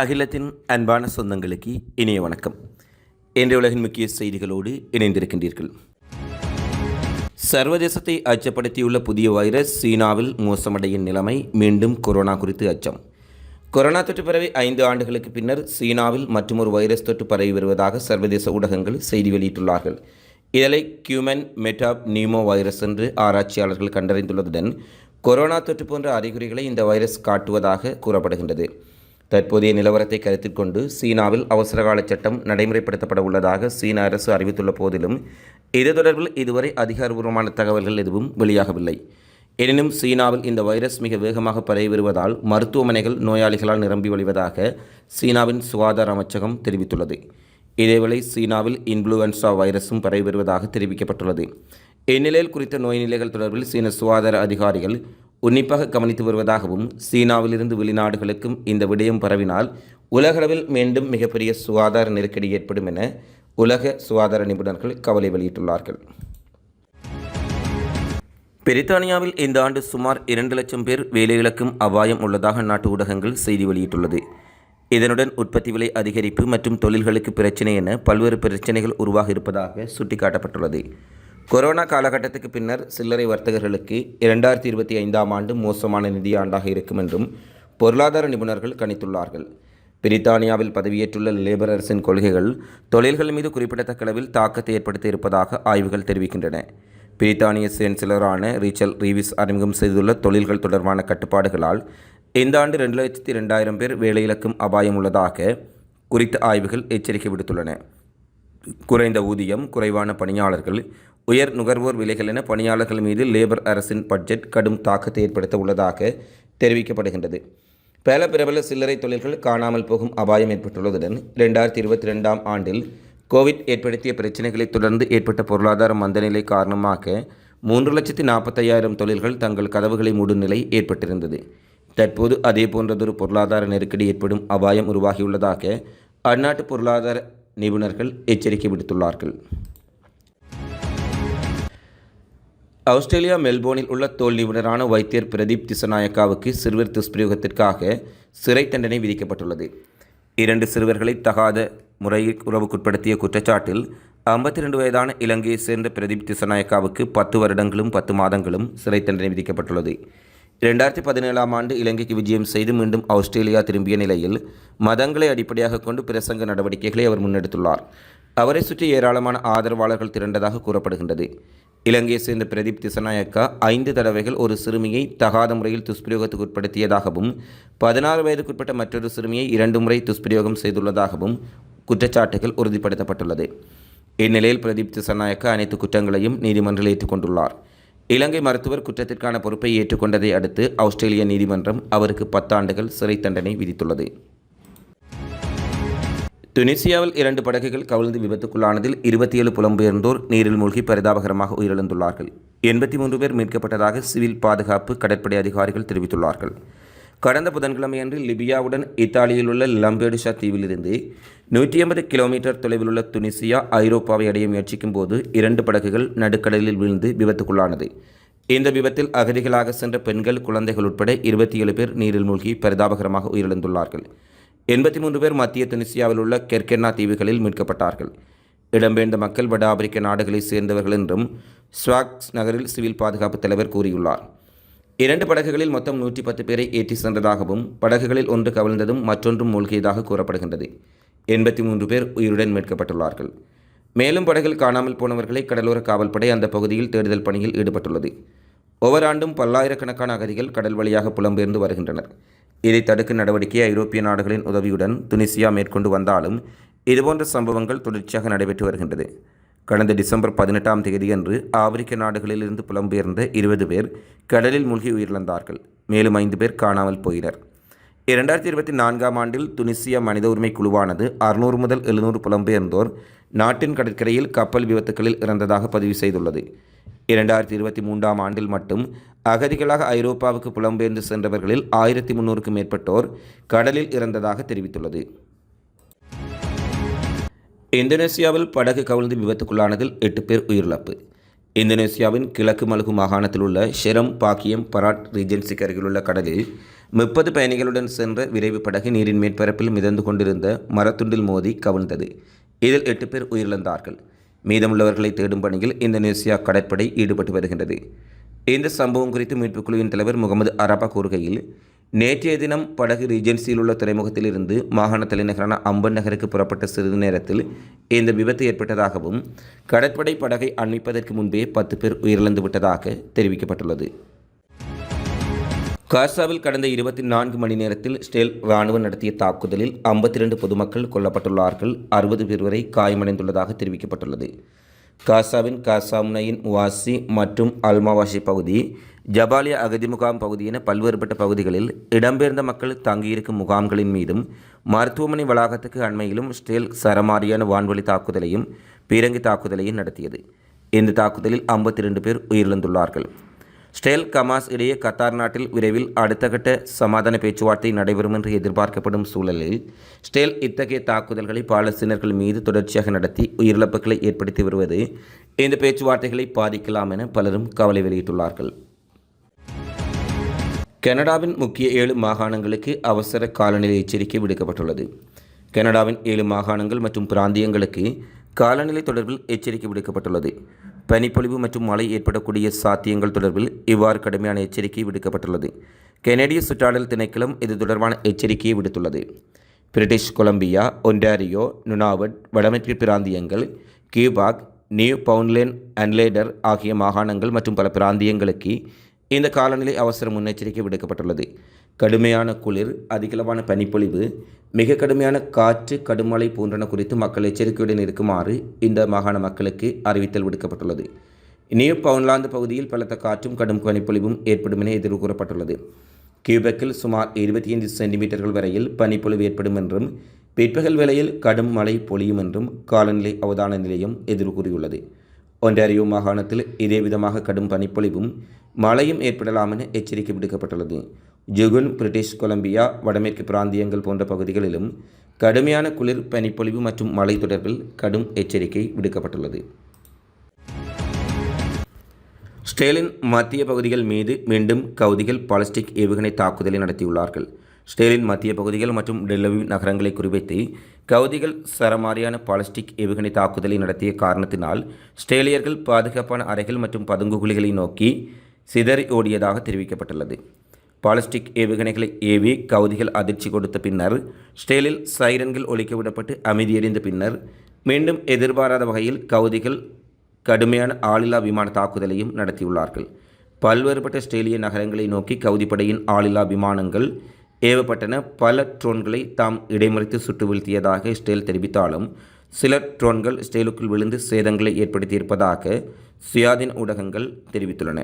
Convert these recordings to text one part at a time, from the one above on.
அகிலத்தின் அன்பான சொந்தங்களுக்கு இனிய வணக்கம். இன்றைய உலகின் முக்கிய செய்திகளோடு இணைந்திருக்கின்றீர்கள். சர்வதேசத்தை அச்சப்படுத்தியுள்ள புதிய வைரஸ் சீனாவில் மோசமடையும் நிலைமை மீண்டும் கொரோனா குறித்து அச்சம். கொரோனா தொற்று பரவி ஐந்து ஆண்டுகளுக்கு பின்னர் சீனாவில் மற்றொரு வைரஸ் தொற்று பரவி வருவதாக சர்வதேச ஊடகங்கள் செய்தி வெளியிட்டுள்ளார்கள். இதனை கியூமன் மெட்டாப் நீமோ வைரஸ் என்று ஆராய்ச்சியாளர்கள் கண்டறிந்துள்ளதுடன் கொரோனா தொற்று போன்ற அறிகுறிகளை இந்த வைரஸ் காட்டுவதாக கூறப்படுகின்றது. தற்போதைய நிலவரத்தை கருத்தில் கொண்டு சீனாவில் அவசரகால சட்டம் நடைமுறைப்படுத்தப்பட உள்ளதாக சீன அரசு அறிவித்துள்ள போதிலும் இது தொடர்பில் இதுவரை அதிகாரபூர்வமான தகவல்கள் எதுவும் வெளியாகவில்லை. எனினும் சீனாவில் இந்த வைரஸ் மிக வேகமாக பரவி வருவதால் மருத்துவமனைகள் நோயாளிகளால் நிரம்பி வழிவதாக சீனாவின் சுகாதார அமைச்சகம் தெரிவித்துள்ளது. இதேவேளை சீனாவில் இன்ஃப்ளூயன்சா வைரஸும் பரவி வருவதாக தெரிவிக்கப்பட்டுள்ளது. இந்நிலையில் குறித்த நோய் நிலைகள் தொடர்பில் சீன சுகாதார அதிகாரிகள் உன்னிப்பாக கவனித்து வருவதாகவும் சீனாவிலிருந்து வெளிநாடுகளுக்கும் இந்த விடயம் பரவினால் உலகளவில் மீண்டும் மிகப்பெரிய சுகாதார நெருக்கடி ஏற்படும் என உலக சுகாதார நிபுணர்கள் கவலை வெளியிட்டுள்ளார்கள். பிரித்தானியாவில் இந்த ஆண்டு சுமார் இரண்டு லட்சம் பேர் வேலையிழக்கும் அபாயம் உள்ளதாக நாட்டு ஊடகங்கள் செய்தி வெளியிட்டுள்ளது. இதனுடன் உற்பத்தி விலை அதிகரிப்பு மற்றும் தொழில்களுக்கு பிரச்சினை என பல்வேறு பிரச்சினைகள் உருவாக இருப்பதாக சுட்டிக்காட்டப்பட்டுள்ளது. கொரோனா காலகட்டத்துக்கு பின்னர் சில்லறை வர்த்தகர்களுக்கு இரண்டாயிரத்தி இருபத்தி ஐந்தாம் ஆண்டு மோசமான நிதியாண்டாக இருக்கும் என்றும் பொருளாதார நிபுணர்கள் கணித்துள்ளார்கள். பிரித்தானியாவில் பதவியேற்றுள்ள லேபர் அரசின் கொள்கைகள் தொழில்கள் மீது குறிப்பிடத்தக்க அளவில் தாக்கத்தை ஏற்படுத்தி இருப்பதாக ஆய்வுகள் தெரிவிக்கின்றன. பிரித்தானிய சேன்சலரான ரீச்சல் ரீவிஸ் அறிமுகம் செய்துள்ள தொழில்கள் தொடர்பான கட்டுப்பாடுகளால் இந்த ஆண்டு ரெண்டு லட்சத்தி ரெண்டாயிரம் பேர் வேலையிழக்கும் அபாயம் உள்ளதாக குறித்த ஆய்வுகள் எச்சரிக்கை விடுத்துள்ளன. குறைந்த ஊதியம் குறைவான பணியாளர்கள் உயர் நுகர்வோர் விலைகள் என பணியாளர்கள் மீது லேபர் அரசின் பட்ஜெட் கடும் தாக்கத்தை ஏற்படுத்த உள்ளதாக தெரிவிக்கப்படுகின்றது. பல பிரபல சில்லறை தொழில்கள் காணாமல் போகும் அபாயம் ஏற்பட்டுள்ளதுடன் இரண்டாயிரத்தி இருபத்தி ரெண்டாம் ஆண்டில் கோவிட் ஏற்படுத்திய பிரச்சினைகளை தொடர்ந்து ஏற்பட்ட பொருளாதார மந்தநிலை காரணமாக மூன்று லட்சத்தி நாற்பத்தையாயிரம் தொழில்கள் தங்கள் கதவுகளை மூடும் நிலை ஏற்பட்டிருந்தது. தற்போது அதே போன்றதொரு பொருளாதார நெருக்கடி ஏற்படும் அபாயம் உருவாகியுள்ளதாக அந்நாட்டு பொருளாதார நிபுணர்கள் எச்சரிக்கை விடுத்துள்ளார்கள். ஆஸ்திரேலியா மெல்போர்னில் உள்ள தோல் நிபுணரான வைத்தியர் பிரதீப் திசநாயக்காவுக்கு சிறுவர் துஷ்பிரயோகத்திற்காக சிறை தண்டனை விதிக்கப்பட்டுள்ளது. இரண்டு சிறுவர்களை தகாத முறையில் உறவுக்குட்படுத்திய குற்றச்சாட்டில் ஐம்பத்தி ரெண்டு வயதான இலங்கையைச் சேர்ந்த பிரதீப் திசநாயக்காவுக்கு பத்து வருடங்களும் பத்து மாதங்களும் சிறை தண்டனை விதிக்கப்பட்டுள்ளது. இரண்டாயிரத்தி பதினேழாம் ஆண்டு இலங்கைக்கு விஜயம் செய்து மீண்டும் ஆஸ்திரேலியா திரும்பிய நிலையில் மதங்களை அடிப்படையாக கொண்டு பிரசங்க நடவடிக்கைகளை அவர் முன்னெடுத்துள்ளார். அவரை சுற்றி ஏராளமான ஆதரவாளர்கள் திரண்டதாக கூறப்படுகின்றது. இலங்கையை சேர்ந்த பிரதீப் திசநாயக்கா ஐந்து தடவைகள் ஒரு சிறுமியை தகாத முறையில் துஷ்பிரயோகத்துக்கு உட்படுத்தியதாகவும் பதினாறு வயதுக்குட்பட்ட மற்றொரு சிறுமியை இரண்டு முறை துஷ்பிரயோகம் செய்துள்ளதாகவும் குற்றச்சாட்டுகள் உறுதிப்படுத்தப்பட்டுள்ளது. இந்நிலையில் பிரதீப் திசநாயக்கா அனைத்து குற்றங்களையும் நீதிமன்றில் ஏற்றுக்கொண்டுள்ளார். இலங்கை மருத்துவர் குற்றத்திற்கான பொறுப்பை ஏற்றுக்கொண்டதை அடுத்து ஆஸ்திரேலிய நீதிமன்றம் அவருக்கு பத்தாண்டுகள் சிறை தண்டனை விதித்துள்ளது. துனிசியாவில் இரண்டு படகுகள் கவிழ்ந்து விபத்துக்குள்ளானதில் இருபத்தி ஏழு புலம்பெயர்ந்தோர் நீரில் மூழ்கி பரிதாபகரமாக உயிரிழந்துள்ளார்கள். எண்பத்தி மூன்று பேர் மீட்கப்பட்டதாக சிவில் பாதுகாப்பு கடற்படை அதிகாரிகள் தெரிவித்துள்ளார்கள். கடந்த புதன்கிழமையன்று லிபியாவுடன் இத்தாலியில் உள்ள லம்பேடுஷா தீவிலிருந்து நூற்றி ஐம்பது கிலோமீட்டர் தொலைவில் உள்ள துனிசியா ஐரோப்பாவை அடைய முயற்சிக்கும் போது இரண்டு படகுகள் நடுக்கடலில் விழுந்து விபத்துக்குள்ளானது. இந்த விபத்தில் அகதிகளாக சென்ற பெண்கள் குழந்தைகள் உட்பட இருபத்தி ஏழு பேர் நீரில் மூழ்கி பரிதாபகரமாக உயிரிழந்துள்ளார்கள். எண்பத்தி மூன்று பேர் மத்திய துனிசியாவில் உள்ள கெர்கென்னா தீவுகளில் மீட்கப்பட்டார்கள். இடம்பெயர்ந்த மக்கள் வட ஆப்பிரிக்க நாடுகளைச் சேர்ந்தவர்கள் என்றும் ஸ்வாக்ஸ் நகரில் சிவில் பாதுகாப்பு தலைவர் கூறியுள்ளார். இரண்டு படகுகளில் மொத்தம் நூற்றி பத்து பேரை ஏற்றி சென்றதாகவும் படகுகளில் ஒன்று கவிழ்ந்ததும் மற்றொன்றும் மூழ்கியதாக கூறப்படுகின்றது. எண்பத்தி மூன்று பேர் உயிருடன் மீட்கப்பட்டுள்ளார்கள். மேலும் படகில் காணாமல் போனவர்களை கடலோர காவல்படை அந்த பகுதியில் தேடுதல் பணியில் ஈடுபட்டுள்ளது. ஒவ்வொரு ஆண்டும் பல்லாயிரக்கணக்கான அகதிகள் கடல் வழியாக புலம்பெயர்ந்து வருகின்றனர். இதை தடுக்கும் நடவடிக்கை ஐரோப்பிய நாடுகளின் உதவியுடன் துனிசியா மேற்கொண்டு வந்தாலும் இதுபோன்ற சம்பவங்கள் தொடர்ச்சியாக நடைபெற்று வருகின்றது. கடந்த டிசம்பர் பதினெட்டாம் தேதியன்று ஆப்பிரிக்க நாடுகளிலிருந்து புலம்பெயர்ந்த இருபது பேர் கடலில் மூழ்கி உயிரிழந்தார்கள். மேலும் ஐந்து பேர் காணாமல் போயினர். இரண்டாயிரத்தி இருபத்தி நான்காம் ஆண்டில் துனிசியா மனித உரிமை குழுவானது அறுநூறு முதல் எழுநூறு புலம்பெயர்ந்தோர் நாட்டின் கடற்கரையில் கப்பல் விபத்துகளில் இறந்ததாக பதிவு செய்துள்ளது. இரண்டாயிரத்தி இருபத்தி மூன்றாம் ஆண்டில் மட்டும் அகதிகளாக ஐரோப்பாவுக்கு புலம்பெயர்ந்து சென்றவர்களில் ஆயிரத்தி முன்னூறுக்கும் மேற்பட்டோர் கடலில் இறந்ததாக தெரிவித்துள்ளது. இந்தோனேசியாவில் படகு கவிழ்ந்து விபத்துக்குள்ளானதில் எட்டு பேர் உயிரிழப்பு. இந்தோனேசியாவின் கிழக்கு மலகு மாகாணத்தில் உள்ள ஷெரம் பாக்கியம் பராட் ரீஜென்சிக்கு அருகிலுள்ள கடலில் முப்பது பயணிகளுடன் சென்ற விரைவு படகு நீரின் மேற்பரப்பில் மிதந்து கொண்டிருந்த மரத்துண்டில் மோதி கவிழ்ந்தது. இதில் எட்டு பேர் உயிரிழந்தார்கள். மீதமுள்ளவர்களை தேடும் பணியில் இந்தோனேசியா கடற்படை ஈடுபட்டு வருகின்றது. இந்த சம்பவம் குறித்து மீட்புக் குழுவின் தலைவர் முகமது அரபா கூறுகையில் நேற்றைய தினம் படகு ரீஜென்சியில் உள்ள துறைமுகத்தில் இருந்து மாகாண தலைநகரான அம்பன் நகருக்கு புறப்பட்ட சிறிது நேரத்தில் இந்த விபத்து ஏற்பட்டதாகவும் கடற்படை படகை அண்மிப்பதற்கு முன்பே பத்து பேர் உயிரிழந்து விட்டதாக தெரிவிக்கப்பட்டுள்ளது. காசாவில் கடந்த இருபத்தி நான்கு மணி நேரத்தில் ஸ்டேல் இராணுவம் நடத்திய தாக்குதலில் ஐம்பத்தி ரெண்டு பொதுமக்கள் கொல்லப்பட்டுள்ளார்கள் அறுபது பேர் வரை காயமடைந்துள்ளதாக தெரிவிக்கப்பட்டுள்ளது. காசாவின் காசாமுனையின் வாசி மற்றும் அல்மாவாசி பகுதி ஜபாலியா அகதி முகாம் பகுதி என பல்வேறுபட்ட பகுதிகளில் இடம்பெயர்ந்த மக்கள் தங்கியிருக்கும் முகாம்களின் மீதும் மருத்துவமனை வளாகத்துக்கு அண்மையிலும் ஸ்டேல் சரமாரியான வான்வழி தாக்குதலையும் பீரங்கி தாக்குதலையும் நடத்தியது. இந்த தாக்குதலில் ஐம்பத்தி ரெண்டு பேர் உயிரிழந்துள்ளார்கள். ஸ்டேல் கமாஸ் இடையே கத்தார் நாட்டில் விரைவில் அடுத்த கட்ட சமாதான பேச்சுவார்த்தை நடைபெறும் என்று எதிர்பார்க்கப்படும் சூழலில் ஸ்டேல் இத்தகைய தாக்குதல்களை பாலஸ்தீனர்கள் மீது தொடர்ச்சியாக நடத்தி உயிரிழப்புகளை ஏற்படுத்தி வருவது இந்த பேச்சுவார்த்தைகளை பாதிக்கலாம் என பலரும் கவலை வெளியிட்டுள்ளார்கள். கனடாவின் முக்கிய ஏழு மாகாணங்களுக்கு அவசர காலநிலை எச்சரிக்கை விடுக்கப்பட்டுள்ளது. கனடாவின் ஏழு மாகாணங்கள் மற்றும் பிராந்தியங்களுக்கு காலநிலை தொடர்பில் எச்சரிக்கை விடுக்கப்பட்டுள்ளது. பனிப்பொழிவு மற்றும் மழை ஏற்படக்கூடிய சாத்தியங்கள் தொடர்பில் இவ்வாறு கடுமையான எச்சரிக்கை விடுக்கப்பட்டுள்ளது. கெனடிய சுற்றாடல் திணைக்களம் இது தொடர்பான எச்சரிக்கையை விடுத்துள்ளது. பிரிட்டிஷ் கொலம்பியா ஒன்டாரியோ நுனாவட் வடமேற்கு பிராந்தியங்கள் கியூபாக் நியூ பவுண்ட்லேண்ட் அன்லேடர் ஆகிய மாகாணங்கள் மற்றும் பல பிராந்தியங்களுக்கு இந்த காலநிலை அவசர முன்னெச்சரிக்கை விடுக்கப்பட்டுள்ளது. கடுமையான குளிர் அதிகளவான பனிப்பொழிவு மிக கடுமையான காற்று கடுமழை போன்றன குறித்து மக்கள் எச்சரிக்கையுடன் இருக்குமாறு இந்த மாகாண மக்களுக்கு அறிவித்தல் விடுக்கப்பட்டுள்ளது. நியூ பவுன்லாந்து பகுதியில் பலத்த காற்றும் கடும் பனிப்பொழிவும் ஏற்படும் என எதிர்வு கூறப்பட்டுள்ளது. கியூபெக்கில் சுமார் இருபத்தி ஐந்து சென்டிமீட்டர்கள் வரையில் பனிப்பொழிவு ஏற்படும் என்றும் பிற்பகல் வேளையில் கடும் மழை பொழியும் என்றும் காலநிலை அவதான நிலையம் எதிர்வு கூறியுள்ளது. மாகாணத்தில் இதேவிதமாக கடும் பனிப்பொழிவும் மழையும் ஏற்படலாம் என எச்சரிக்கை விடுக்கப்பட்டுள்ளது. ஜுகுன் பிரிட்டிஷ் கொலம்பியா வடமேற்கு பிராந்தியங்கள் போன்ற பகுதிகளிலும் கடுமையான குளிர் பனிப்பொழிவு மற்றும் மழை தொடர்பில் கடும் எச்சரிக்கை விடுக்கப்பட்டுள்ளது. ஸ்டேலின் மத்திய பகுதிகள் மீது மீண்டும் கவுதிகள் பாலிஸ்டிக் ஏவுகணை தாக்குதலை நடத்தியுள்ளார்கள். ஸ்டேலின் மத்திய பகுதிகள் மற்றும் டெல்லவி நகரங்களை குறிவைத்து கவுதிகள் சரமாரியான பாலிஸ்டிக் ஏவுகணை தாக்குதலை நடத்திய காரணத்தினால் ஸ்டேலியர்கள் பாதுகாப்பான அறைகள் மற்றும் பதுங்குகுழிகளை நோக்கி சிதறி ஓடியதாக தெரிவிக்கப்பட்டுள்ளது. பாலிஸ்டிக் ஏவுகணைகளை ஏவி கவுதிகள் அதிர்ச்சி கொடுத்த பின்னர் ஸ்டேலில் சைரன்கள் ஒழிக்க விடப்பட்டு அமைதியடைந்த பின்னர் மீண்டும் எதிர்பாராத வகையில் கவுதிகள் கடுமையான ஆளில்லா விமான தாக்குதலையும் நடத்தியுள்ளார்கள். பல்வேறுபட்ட ஸ்டேலிய நகரங்களை நோக்கி கவுதிப்படையின் ஆளில்லா விமானங்கள் ஏவப்பட்டன. பல ட்ரோன்களை தாம் இடைமறித்து சுட்டு வீழ்த்தியதாக ஸ்டேல் தெரிவித்தாலும் சில ட்ரோன்கள் ஸ்டேலுக்குள் விழுந்து சேதங்களை ஏற்படுத்தியிருப்பதாக சுயாதீன் ஊடகங்கள் தெரிவித்துள்ளன.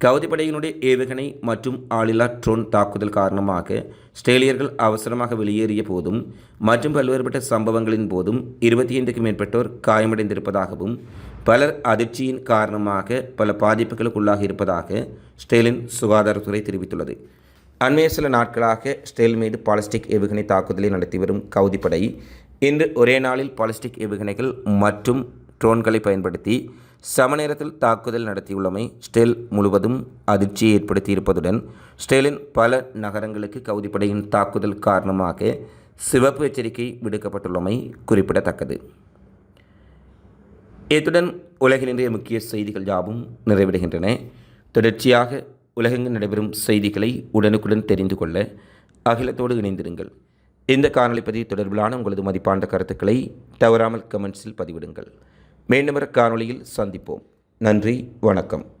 கவுதிப்படையினுடைய ஏவுகணை மற்றும் ஆளில்லா ட்ரோன் தாக்குதல் காரணமாக ஸ்ட்ரேலியர்கள் அவசரமாக வெளியேறிய போதும் மற்றும் பல்வேறுபட்ட சம்பவங்களின் போதும் இருபத்தி ஐந்துக்கும் மேற்பட்டோர் காயமடைந்திருப்பதாகவும் பலர் அதிர்ச்சியின் காரணமாக பல பாதிப்புகளுக்குள்ளாக இருப்பதாக ஸ்டேலின் சுகாதாரத்துறை தெரிவித்துள்ளது. அண்மைய சில நாட்களாக ஸ்டேல் மீது பாலிஸ்டிக் ஏவுகணை தாக்குதலை நடத்தி வரும் கவுதிப்படை இன்று ஒரே நாளில் பாலிஸ்டிக் ஏவுகணைகள் மற்றும் ட்ரோன்களை பயன்படுத்தி சமநேரத்தில் தாக்குதல் நடத்தியுள்ளமை ஸ்டெல் முழுவதும் அதிர்ச்சியை ஏற்படுத்தியிருப்பதுடன் ஸ்டெலின் பல நகரங்களுக்கு கவுதிப்படையின் தாக்குதல் காரணமாக சிவப்பு எச்சரிக்கை விடுக்கப்பட்டுள்ளமை குறிப்பிடத்தக்கது. இத்துடன் உலகின் இன்றைய முக்கிய செய்திகள் யாவும் நிறைவடைகின்றன. தொடர்ச்சியாக உலகெங்கு நடைபெறும் செய்திகளை உடனுக்குடன் தெரிந்து கொள்ள அகிலத்தோடு இணைந்திருங்கள். இந்த காணொலி பதிவு தொடர்பிலான உங்களது மதிப்பாண்ட கருத்துக்களை தவறாமல் கமெண்ட்ஸில் பதிவிடுங்கள். மீண்டும் காணொளியில் சந்திப்போம். நன்றி வணக்கம்.